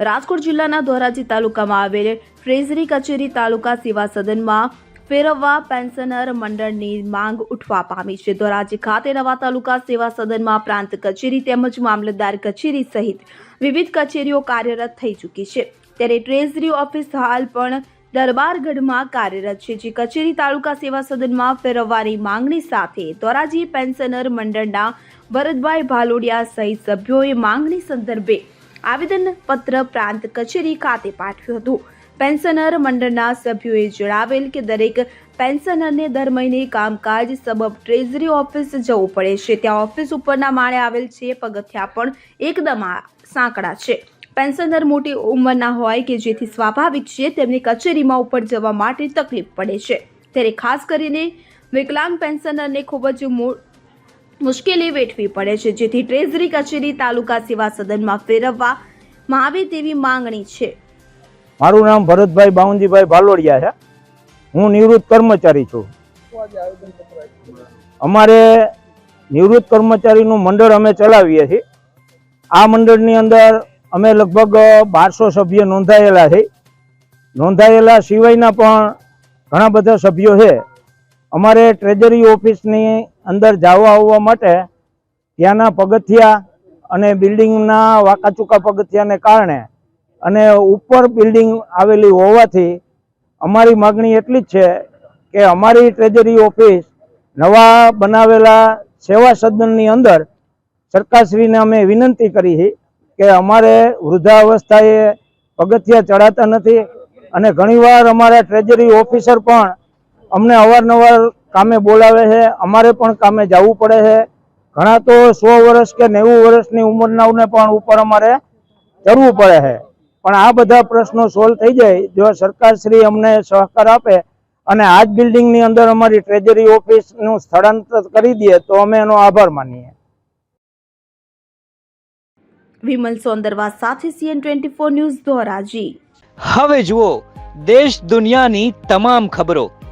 રાજકોટ જિલ્લાના ધોરાજી તાલુકામાં આવેલ ટ્રેઝરી કચેરી તાલુકા સેવા સદનમાં ફેરવવા પેન્શનર મંડળની માંગ ઉઠવા પામી છે. ધોરાજી ખાતે નવા તાલુકા સેવા સદનમાં પ્રાંત કચેરી તેમજ મામલતદાર કચેરી સહિત વિવિધ કચેરીઓ કાર્યરત થઈ ચૂકી છે. ત્યારે ટ્રેઝરી ઓફિસ હાલ પણ દરબારગઢમાં કાર્યરત છે, જે કચેરી તાલુકા સેવા સદનમાં ફેરવવાની માંગણી સાથે ધોરાજી પેન્શનર મંડળના ભરતભાઈ ભાલોડિયા સહિત સભ્યોએ માંગણી સંદર્ભે આવેદનપત્ર પ્રાંત કચેરી ખાતે પાઠવ્યું હતું. પેન્શનર મંડળના સભ્યોએ જણાવેલ કે દરેક પેન્શનરને દર મહિને કામકાજ સબબ ટ્રેઝરી ઓફિસ જવું પડે છે. ત્યાં ઓફિસ ઉપરના માળે આવેલ છે, પગથિયા પણ એકદમ સાંકડા છે. પેન્શનર મોટી ઉંમરના હોય કે જેથી સ્વાભાવિક છે, તેમની કચેરીમાં ઉપર જવા માટે તકલીફ પડે છે. ત્યારે ખાસ કરીને વિકલાંગ પેન્શનરને ખૂબ જ મુશ્કેલી વેઠવી પડે છે, જેથી ટ્રેઝરી કચેરી તાલુકા સેવા સદનમાં ફેરવવામાં આવે તેવી માંગણી છે. મારું નામ ભરતભાઈ બાઉનજીભાઈ ભાલોડિયા છે. હું નિવૃત્ત કર્મચારી છું. અમારે નિવૃત્ત કર્મચારીનું મંડળ અમે ચલાવીએ છીએ. આ મંડળની અંદર અમે લગભગ બારસો સભ્ય નોંધાયેલા છે. નોંધાયેલા સિવાયના પણ ઘણા બધા સભ્યો છે. અમારે ટ્રેજરી ઓફિસની અંદર જવા આવવા માટે ત્યાંના પગથિયા અને બિલ્ડિંગના વાંકાચૂકા પગથિયાને કારણે અને ઉપર બિલ્ડિંગ આવેલી હોવાથી અમારી માગણી એટલી જ છે કે અમારી ટ્રેજરી ઓફિસ નવા બનાવેલા સેવા સદનની અંદર સરકારશ્રીને અમે વિનંતી કરી છે કે અમારે વૃદ્ધાવસ્થાએ પગથિયા ચડાતા નથી અને ઘણીવાર અમારા ટ્રેજરી ઓફિસર પણ અમને અવારનવાર કામે બોલાવે છે અમારે પણ કામે જવું પડે છે. ઘણા તો સો વર્ષ કે નેવું વર્ષની ઉંમરનાઓને પણ ઉપર અમારે ચડવું પડે છે. પણ આ બધા પ્રશ્નો સોલ્વ થઈ જાય જો સરકારશ્રી અમને સહકાર આપે અને આ જ બિલ્ડિંગની અંદર અમારી ટ્રેજરી ઓફિસનું સ્થળાંતર કરી દે તો અમે એનો આભાર માનીએ. વિમલ સોંદરવા સાથે CN twenty four news Dhoraji. હવે જુઓ દેશ દુનિયાની તમામ ખબરો.